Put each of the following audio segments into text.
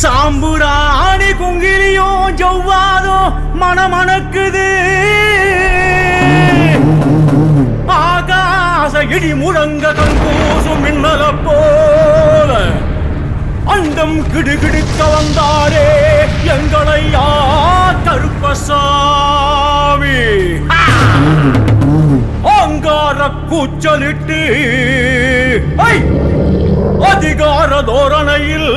சாம்புராணி குங்கிலியோ ஜவ்வாதோ மனமணக்குது. ஆகாச இடி முழங்க கண்கூசும் மின்னல போல அண்டம் கிடுகிடுக்க வந்தாரே எங்களை யா கருப்பசாமி. அங்கார கூச்சலிட்டு அதிகார தோரணையில்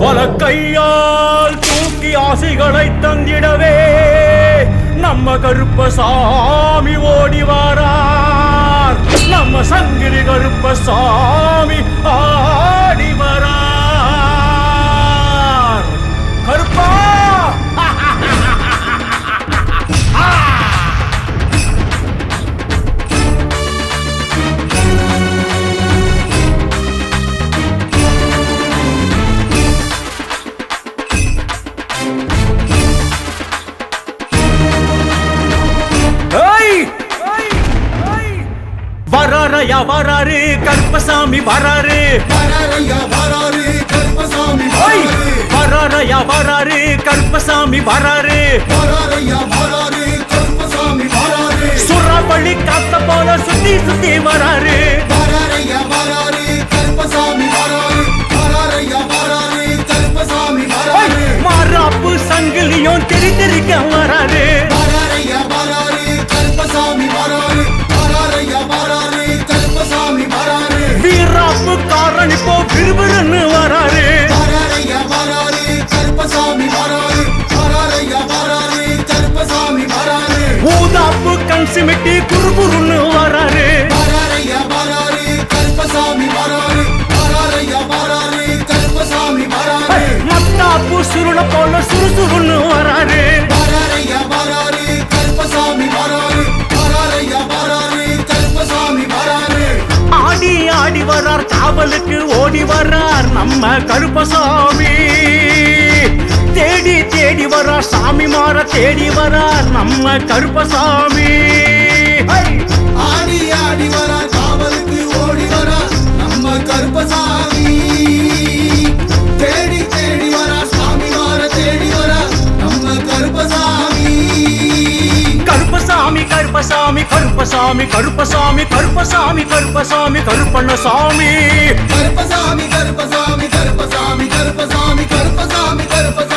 பல கையால் தூக்கி ஆசைகளை தந்திடவே. நம்ம கருப்பசாமி ஓடி வாரார். நம்ம சங்கிலி கருப்பசாமி ஆ வராரையா வராரு கருப்பசாமி வராரு. வராரையா வராரு கருப்பசாமி! வராரு. சுறாவளி காத்த போல சுத்தி சுத்தி! வராரு. மாறாப்பு சங்கிலியும் தெரி தெரிக்க வராரு. விறுவிறுன்னு காவலுக்கு ஓடி வரார் நம்ம கருப்பசாமி. தேடி தேடி வர்றார் சாமி மாற தேடி வரார் நம்ம கருப்பசாமி. ஆடி ஆடி வர்றார். கருப்பசாமி கருப்பசாமி கருப்பசாமி கருப்பசாமி கருப்பசாமி கருப்பண்ணசாமி கருப்பசாமி கருப்பசாமி கருப்பசாமி கருப்பசாமி கருப்பசாமி கருப்பசாமி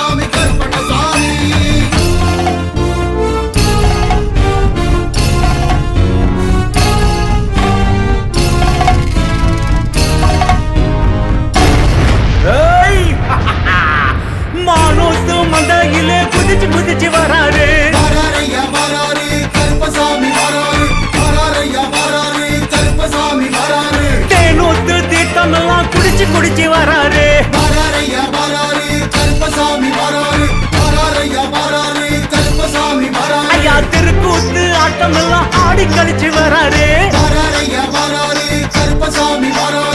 குடிச்சு வராரு. வராரையா வராரு கருப்பசாமி வராரு. வராரையா வராரு கருப்பசாமி வராரு. ஐயா திருக்கூத்து ஆட்டம் எல்லாம் ஆடி கழிச்சு வராரு. வராரையா வராரு கருப்பசாமி வராரு.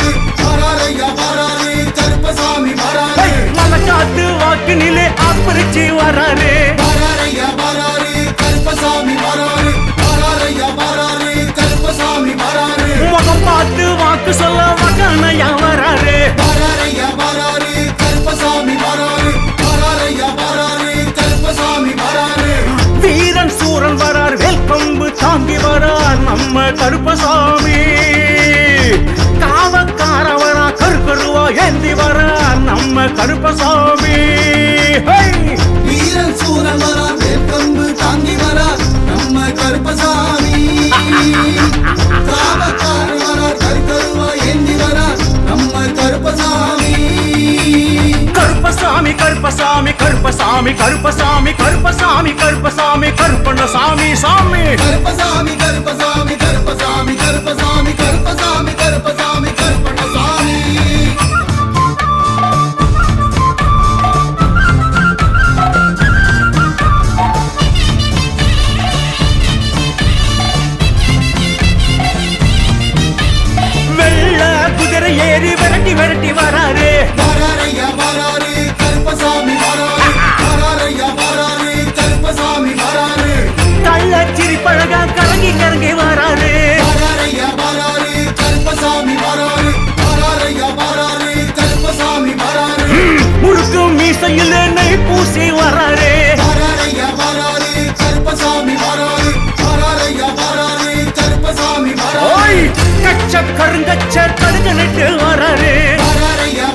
வேல்கொம்பு வரார் நம்ம கருப்பசாமி. காவக்காரவரா கருக்கருவா ஏந்தி வரார் நம்ம கருப்பசாமி. வீரன் சூரன் வரா வேப்பம்பு தாங்கி வரா நம்ம கருப்பசாமி. காவக்காரவரா கருக்கருவா ஏந்தி வரா கருப்பசாமி கருப்பசாமி கருப்பசாமி கருப்பசாமி கருப்பசாமி கருப்பசாமி கருப்பண்ணசாமி சாமி கருப்பசாமி கருப்பசாமி கருப்பசாமி கருப்பசாமி கருப்பசாமி வராரு. கருப்பசாமி வராரு. ஓய் கச்ச கருங்கச்ச கடுங்க நட்டு வராரே வராரையா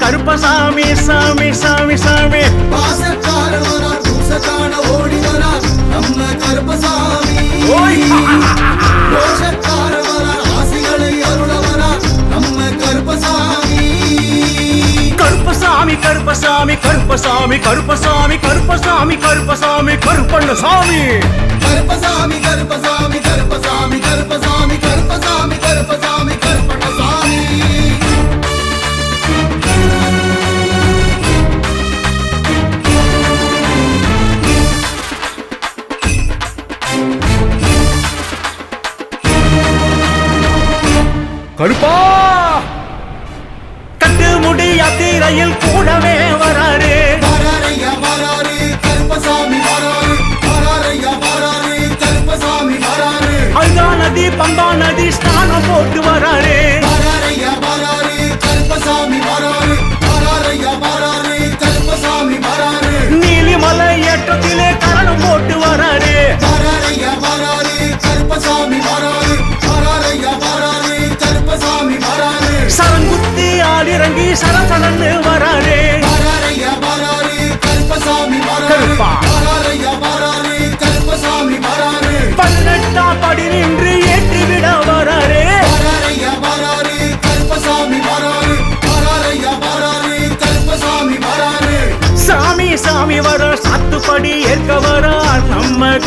கருப்பசாமி சாமி சாமி சாமி ஓடி வரா நம்ம கருப்பசாமி ஆசைகளை அருள வரா நம்ம கருப்பசாமி கருப்பசாமி கருப்பசாமி கருப்பசாமி கருப்பசாமி கருப்பசாமி கருப்பசாமி கருப்பண்ண சாமி கருப்பசாமி கருப்பசாமி கருப்பசாமி கருப்பசாமி கருப்பசாமி கருப்பசாமி கருப்பா கட்டு முடி யாத்திரையில் கூடவே வராரு. அழுதா நதி பம்பா நதி ஸ்நானம் போட்டு வராரு.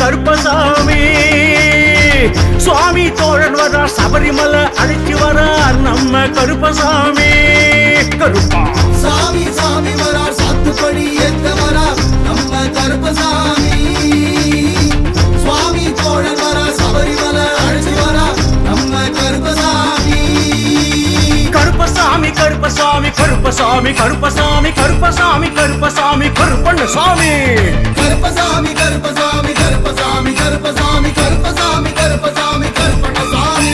கருப்பசாமி. சுவாமி தோழன் வர சபரிமலை அழைச்சி வரா நம்ம கருப்பசாமி. கருப்பா. சாமி சாமி வரார் சாத்துப்படி ஏத்த வரார் நம்ம கருப்பசாமி. சுவாமி தோழன் வரார் சபரிமலை அழைச்சி வரார் நம்ம கருப்பசாமி. கருப்பசாமி கருப்பசாமி கருப்பசாமி கருப்பசாமி கருப்பசாமி கருப்பசாமி கருப்பண்ண சாமி கருப்பசாமி கருப்பசாமி கருப்பசாமி கருப்பசாமி கருப்பசாமி கருப்பசாமி கருப்பண்ணசாமி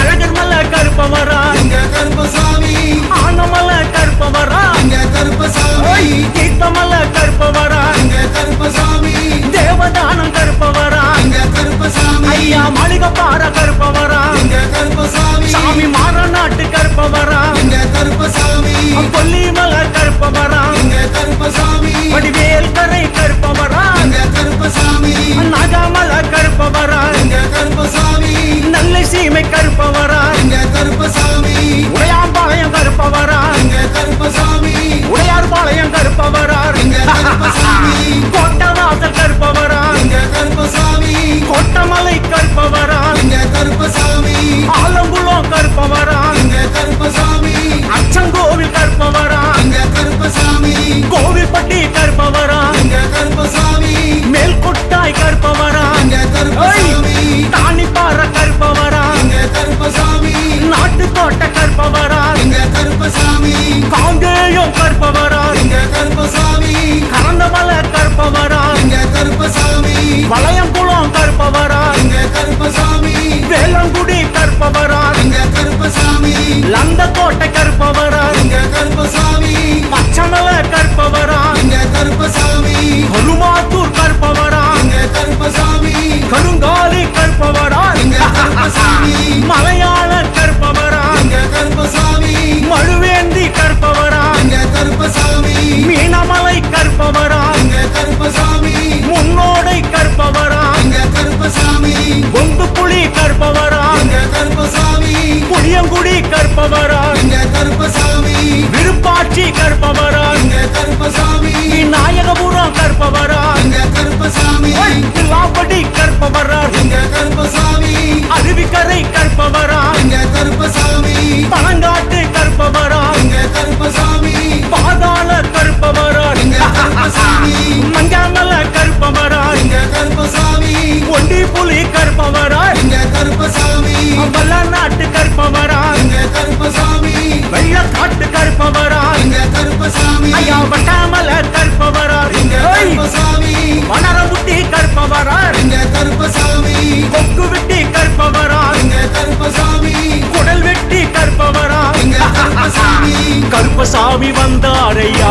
அழகர் மலை கருப்ப வரா எங்க கருப்பசாமி? ஆனமலை கருப்ப வரா எங்க கருப்பசாமி? தீர்த்தமலை கருப்ப வரா எங்க கருப்பசாமி? தேவதானம் கருப்ப வரா எங்க கருப்பசாமி? ஐயா மாளிகப்பாற கருப்ப வரா எங்க கருப்பசாமி? சாமி மாறநாட்டு கருப்ப வரா எங்க கருப்பசாமி? கொல்லிமலை கருப்ப வரா எங்க கருப்பசாமி? வடிவேல் கரை கருப்ப சீமை கருப்ப வரா எங்க கருப்பசாமி. உடையாம்பாளையம் கருப்ப வரா எங்க கருப்பசாமி. உடையார்பாளையம் கருப்ப வரா எங்க கருப்பசாமி. கோட்டவாசல் கருப்ப வளையங்குளம் கருப்பவரா கருப்பசாமி. வேளங்குடி கருப்பவரா கருப்பசாமி. லந்த கோட்டை கருப்பவரா கருப்பசாமி. பச்சமல கருப்பவரா கருப்பசாமி. ஹனுமாத்தூர் கருப்பவரா கருப்பசாமி. கருங்காலி கருப்பவரா கருப்பசாமி. மலையாள கருப்பவரா கருப்பசாமி. மழுவேந்தி கருப்பவரா கருப்பசாமி. மீனமலை கருப்பவரா கருப்பசாமி. অধিকার சாமி வந்தாரையா